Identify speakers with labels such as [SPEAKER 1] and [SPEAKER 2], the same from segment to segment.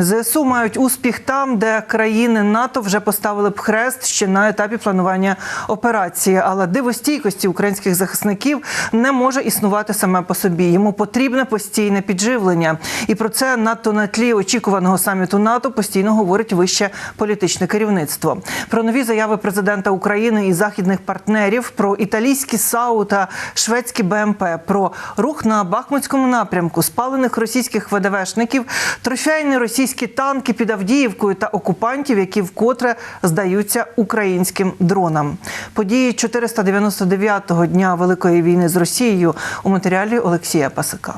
[SPEAKER 1] ЗСУ мають успіх там, де країни НАТО вже поставили б хрест ще на етапі планування операції. Але дивостійкості українських захисників не може існувати саме по собі. Йому потрібне постійне підживлення. І про це надто на тлі очікуваного саміту НАТО постійно говорить вище політичне керівництво. Про нові заяви президента України і західних партнерів, про італійські САУ та шведські БМП, про рух на Бахмутському напрямку, спалених російських ВДВшників, трофейні російські танки під Авдіївкою та окупантів, які вкотре здаються українським дронам. Події 499-го дня Великої війни з Росією у матеріалі Олексія Пасика.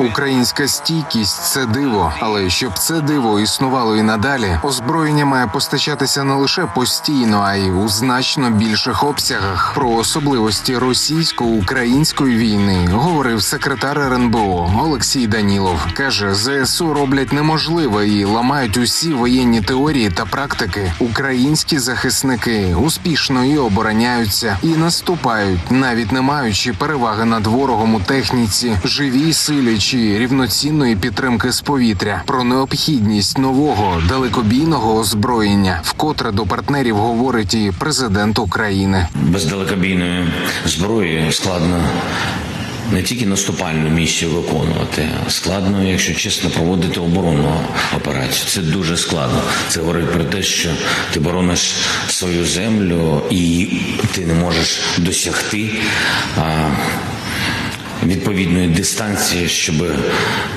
[SPEAKER 2] Українська стійкість це диво, але щоб це диво існувало і надалі, озброєння має постачатися не лише постійно, а й у значно більших обсягах. Про особливості російсько-української війни говорив секретар РНБО Олексій Данілов. каже, ЗСУ роблять неможливе і ламають усі воєнні теорії та практики. Українські захисники успішно і обороняються і наступають, навіть не маючи переваги над ворогом у техніці, живій силі чи рівноцінної підтримки з повітря. Про необхідність нового далекобійного озброєння, вкотре до партнерів говорить і президент України.
[SPEAKER 3] Без далекобійної зброї складно не тільки наступальну місію виконувати, а складно, якщо чесно, проводити оборонну операцію. Це дуже складно. Це говорить про те, що ти борониш свою землю і ти не можеш досягти. А, Відповідної дистанції, щоб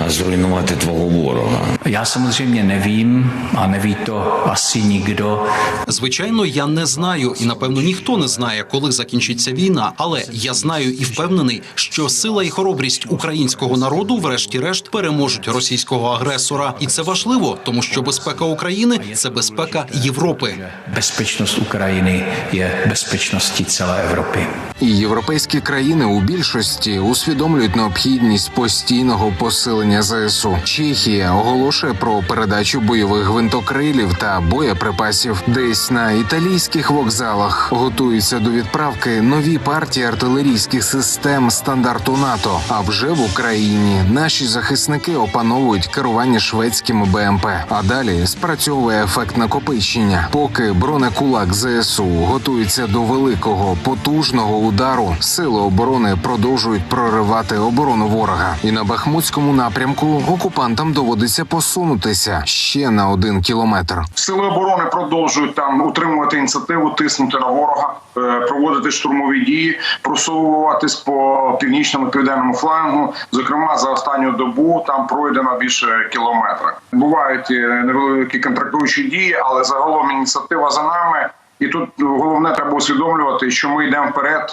[SPEAKER 3] зруйнувати твого ворога.
[SPEAKER 4] Já samozřejmě nevím a neví to asi nikdo.
[SPEAKER 5] Звичайно, я не знаю, і напевно ніхто не знає, коли закінчиться війна. Але я знаю і впевнений, що сила і хоробрість українського народу, врешті-решт, переможуть російського агресора, і це важливо, тому що безпека України це безпека Європи.
[SPEAKER 4] Bezpečnost Ukrajiny je bezpečností celé Evropy.
[SPEAKER 2] І європейські країни у більшості усвідомлюють необхідність постійного посилення ЗСУ. Чехія оголошує про передачу бойових гвинтокрилів та боєприпасів. Десь на італійських вокзалах готуються до відправки нові партії артилерійських систем стандарту НАТО. А вже в Україні наші захисники опановують керування шведськими БМП. А далі спрацьовує ефект накопичення. Поки бронекулак ЗСУ готується до великого потужного удару, сили оборони продовжують проривати оборону ворога. І на Бахмутському напрямку окупантам доводиться посунутися ще на один кілометр.
[SPEAKER 6] Сили оборони продовжують там утримувати ініціативу, тиснути на ворога, е, проводити штурмові дії, просовуватись по північному південному флангу. Зокрема, за останню добу там пройдено більше кілометра. Бувають е, невеликі контрактуючі дії, але загалом ініціатива за нами. І тут головне треба усвідомлювати, що ми йдемо вперед.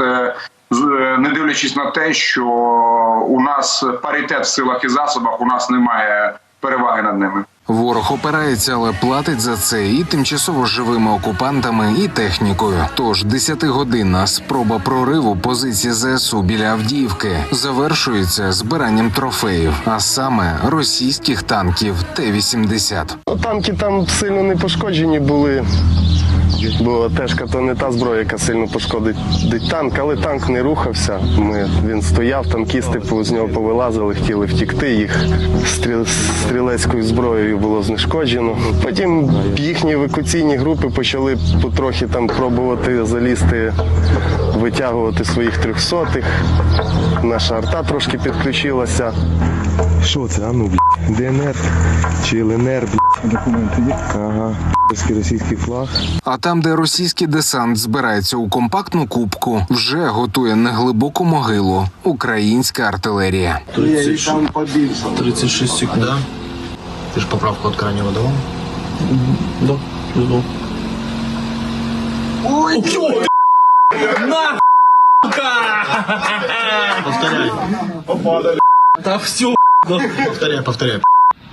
[SPEAKER 6] Е, Не дивлячись на те, що у нас паритет в силах і засобах, у нас немає переваги над ними.
[SPEAKER 2] Ворог опирається, але платить за це і тимчасово живими окупантами, і технікою. Тож 10-годинна спроба прориву позиції ЗСУ біля Авдіївки завершується збиранням трофеїв, а саме російських танків Т-80.
[SPEAKER 7] Ну, Танки там сильно не пошкоджені були. Бо тежка то не та зброя, яка сильно пошкодить танк, але танк не рухався. Ми, він стояв, танкісти з нього повилазили, хотіли втікти. Їх стріл, стрілецькою зброєю було знешкоджено. Потім їхні евакуаційні групи почали потрохи там пробувати залізти, витягувати своїх трьохсотих. Наша арта трошки підключилася.
[SPEAKER 8] Що це? А ну, блядь, ДНР чи ЛНР, блядь. Документи є? Ага. Російський російський флаг.
[SPEAKER 2] А там, де російський десант збирається у компактну кубку, вже готує неглибоку могилу українська артилерія.
[SPEAKER 9] 36 секунд. Да? Ты же поправку от крайнего давал? Да, жду. Ой, На, Повторяй. Попадали. Да все, Повторяй, повторяй.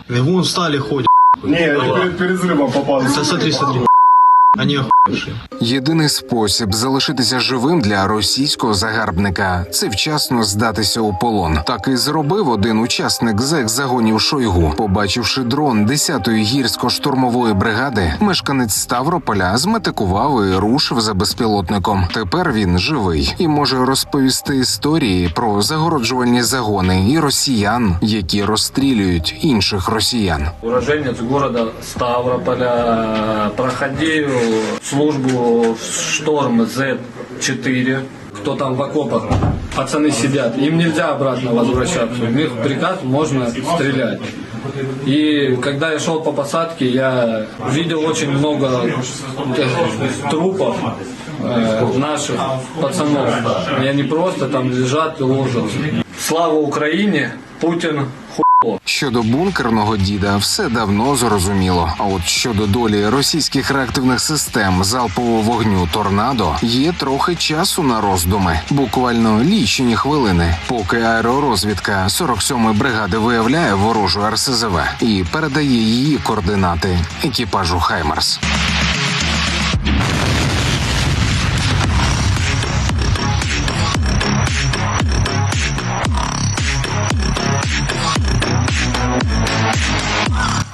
[SPEAKER 9] Вон встали, ходят.
[SPEAKER 7] Ні, перед, перед зривом попали.
[SPEAKER 9] Смотри, смотри. Охуевшие.
[SPEAKER 2] Єдиний спосіб залишитися живим для російського загарбника це вчасно здатися у полон. Так і зробив один учасник зек-загонів Шойгу. Побачивши дрон 10-ї гірсько-штурмової бригади, мешканець Ставрополя зметикував і рушив за безпілотником. Тепер він живий і може розповісти історії про загороджувальні загони і росіян, які розстрілюють інших росіян.
[SPEAKER 10] Уроженец города Ставрополя. Проходил службу Шторм З-4. Кто там в окопах? Пацаны сидят. Им нельзя обратно возвращаться. У них приказ можно стрелять. И когда я шел по посадке, я видел очень много э, трупов э, наших пацанов. И они просто там лежат и ложатся. Слава Украине! Путин
[SPEAKER 2] Щодо бункерного діда, все давно зрозуміло. А от щодо долі російських реактивних систем залпового вогню торнадо є трохи часу на роздуми, буквально лічені хвилини, поки аеророзвідка 47-ї бригади виявляє ворожу РСЗВ і передає її координати екіпажу Хаймарс.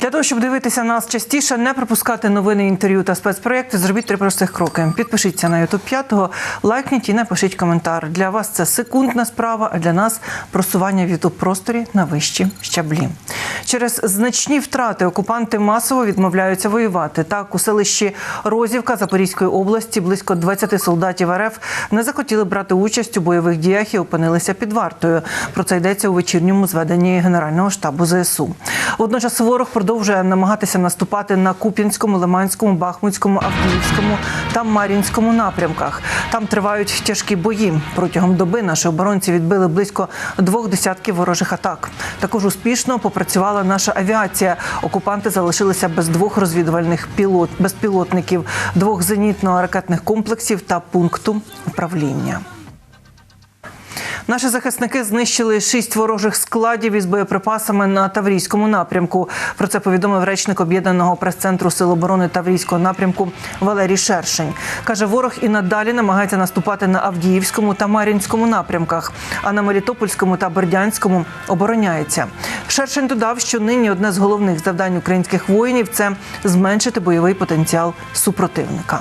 [SPEAKER 1] Для того, щоб дивитися нас частіше, не пропускати новини, інтерв'ю та спецпроєкти, зробіть три простих кроки. Підпишіться на YouTube 5, лайкніть і напишіть коментар. Для вас це секундна справа, а для нас просування в youtube просторі на вищі щаблі. Через значні втрати окупанти масово відмовляються воювати. Так, у селищі Розівка Запорізької області близько 20 солдатів РФ не захотіли брати участь у бойових діях і опинилися під вартою. Про це йдеться у вечірньому зведенні Генерального штабу ЗСУ. Водночас ворог продовжує намагатися наступати на Куп'янському, Лиманському, Бахмутському, Авдіївському та Мар'їнському напрямках. Там тривають тяжкі бої. Протягом доби наші оборонці відбили близько двох десятків ворожих атак. Також успішно попрацювала наша авіація. Окупанти залишилися без двох розвідувальних пілот безпілотників, двох зенітно-ракетних комплексів та пункту управління. Наші захисники знищили шість ворожих складів із боєприпасами на Таврійському напрямку. Про це повідомив речник об'єднаного прес-центру Сил оборони Таврійського напрямку Валерій Шершень. Каже, ворог і надалі намагається наступати на Авдіївському та Мар'їнському напрямках, а на Мелітопольському та Бердянському обороняється. Шершень додав, що нині одне з головних завдань українських воїнів це зменшити бойовий потенціал супротивника.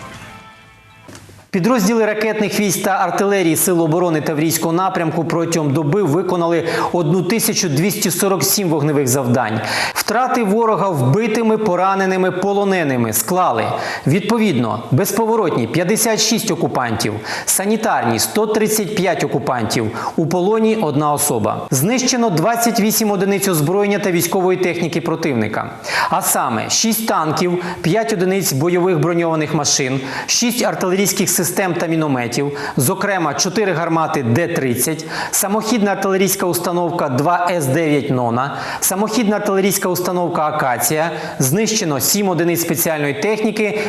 [SPEAKER 11] Підрозділи ракетних військ та артилерії Сил оборони Таврійського напрямку протягом доби виконали 1247 вогневих завдань. Втрати ворога вбитими, пораненими, полоненими склали відповідно безповоротні 56 окупантів, санітарні 135 окупантів. У полоні одна особа. Знищено 28 одиниць озброєння та військової техніки противника. А саме 6 танків, 5 одиниць бойових броньованих машин, 6 артилерійських систем та мінометів, зокрема 4 гармати Д-30, самохідна артилерійська установка 2 С-9 «Нона», самохідна артилерійська установка Акація, знищено 7 одиниць спеціальної техніки,